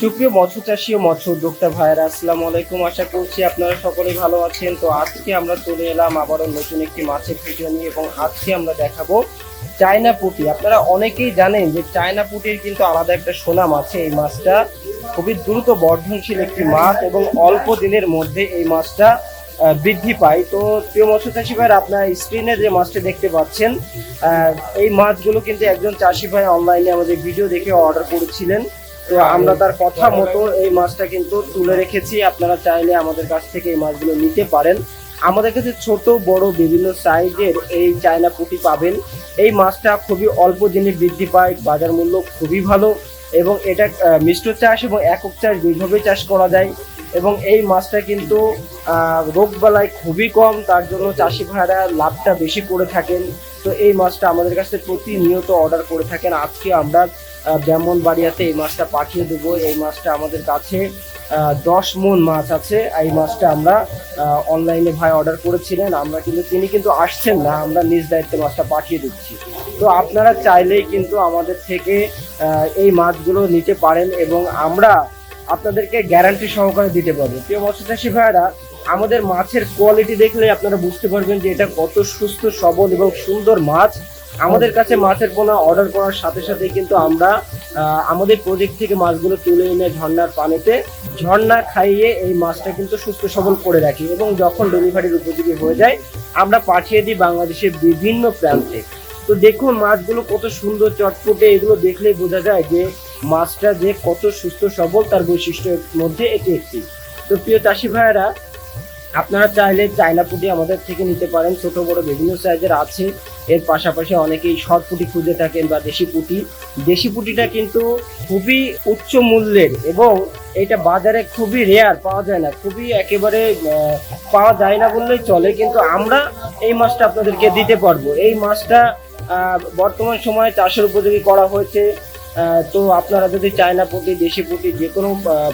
সুপ্রিয় মৎস্য চাষী ও মৎস্য উদ্যোক্তা ভাইয়েরা, আসসালামু আলাইকুম। আশা করছি আপনারা সকলেই ভালো আছেন। তো আজকে আমরা চলে এলাম আবারও নতুন একটি মাছের ভিডিও নিয়ে এবং আজকে আমরা দেখাবো চায়না পুঁটি। আপনারা অনেকেই জানেন যে চায়না পুঁটির কিন্তু আলাদা একটা সুনাম আছে। এই মাছটা খুবই দ্রুত বর্ধনশীল একটি মাছ এবং অল্প দিনের মধ্যে এই মাছটা বৃদ্ধি পায়। তো প্রিয় মৎস্য চাষী ভাইয়ের, আপনার স্ক্রিনে যে মাছটা দেখতে পাচ্ছেন এই মাছগুলো কিন্তু একজন চাষি ভাই অনলাইনে আমাদের ভিডিও দেখে অর্ডার করেছিলেন। তো আমরা তার কথা মতো এই মাছটা কিন্তু তুলে রেখেছি। আপনারা চাইলে আমাদের কাছ থেকে এই মাছগুলো নিতে পারেন। আমাদের কাছে ছোট, বড় বিভিন্ন সাইজের এই চায়না পুঁটি পাবেন। এই মাছটা খুবই অল্প দিনে বৃদ্ধি পায়, বাজার মূল্য খুবই ভালো। এবং এটা মিশ্র চাষ এবং একক চাষ দুইভাবে চাষ করা যায়। এবং এই মাছটা কিন্তু আহ, রোগবালাই খুবই কম তার জন্য চাষি ভাইরা লাভটা বেশি করে থাকেন। তো এই মাছটা আমাদের কাছে প্রতিনিয়ত অর্ডার করে থাকেন। আজকে আমরা ব্রাহ্মণবাড়িয়াতে এই মাছটা পাঠিয়ে দেবো। এই মাছটা আমাদের কাছে দশ মন মাছ আছে। এই মাছটা আমরা অনলাইনে ভাই অর্ডার করেছিলেন। আমরা কিন্তু তিনি কিন্তু আসছেন না। আমরা নিজ দায়িত্বে মাছটা পাঠিয়ে দিচ্ছি। তো আপনারা চাইলেই কিন্তু আমাদের থেকে এই মাছগুলো নিতে পারেন এবং আমরা আপনাদেরকে গ্যারান্টি সহকারে দিতে পারব। প্রিয় মৎস্যচাষী ভাইয়েরা, আমাদের মাছের কোয়ালিটি দেখলে আপনারা বুঝতে পারবেন যে এটা কত সুস্থ, সবল এবং সুন্দর মাছ। আমাদের কাছে মাছের পোনা অর্ডার করার সাথে সাথে কিন্তু আমরা আমাদের প্রজেক্ট থেকে মাছগুলো তুলে এনে ঝর্ণার পানিতে, ঝর্ণা খাইয়ে এই মাছটা কিন্তু সুস্থ, সবল করে রাখি এবং যখন ডেলিভারির উপযোগী হয়ে যায়, আমরা পাঠিয়ে দিই বাংলাদেশের বিভিন্ন প্রান্তে। তো দেখুন মাছগুলো কত সুন্দর চটপটে এগুলো দেখলেই বোঝা যায় যে মাছটা যে কত সুস্থ, সবল তার বৈশিষ্ট্যের মধ্যে এটি একটি। তো প্রিয় চাষি ভাইয়েরা, আপনারা চাইলে চায়না পুঁটি আমাদের থেকে নিতে পারেন। ছোট, বড় বিভিন্ন সাইজের আছে। এর পাশাপাশি অনেকেই শর্ট পুঁটি খুঁজে থাকেন বা দেশি পুঁটি। দেশি পুঁটিটা কিন্তু খুবই উচ্চ মূল্যের এবং এটা বাজারে খুবই রেয়ার পাওয়া যায় না। খুবই একেবারে পাওয়া যায় না বললেই চলে, কিন্তু আমরা এই মাছটা আপনাদেরকে দিতে পারব। এই মাছটা বর্তমান সময়ে চাষের উপযোগী করা হয়েছে। তো আপনারা যদি চায়না পুঁটি, দেশি পুঁটি যে কোনো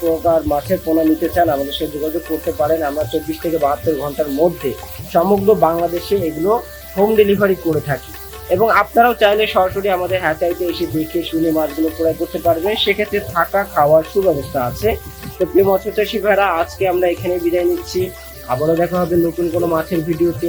প্রকার মাছের পোনা নিতে চান, আমাদের সাথে যোগাযোগ করতে পারেন। আমরা চব্বিশ থেকে বাহাত্তর ঘণ্টার মধ্যে সমগ্র বাংলাদেশে এগুলো হোম ডেলিভারি করে থাকি। এবং আপনারাও চাইলে সরাসরি আমাদের হ্যাচাইতে এসে দেখে শুনে মাছগুলো ক্রয় করতে পারবেন। সেক্ষেত্রে থাকা খাওয়ার সুব্যবস্থা আছে। তো প্রিয় মৎস্য চাষী ভাইরা, আজকে আমরা এখানে বিদায় নিচ্ছি। আবারও দেখা হবে নতুন কোনো মাছের ভিডিওতে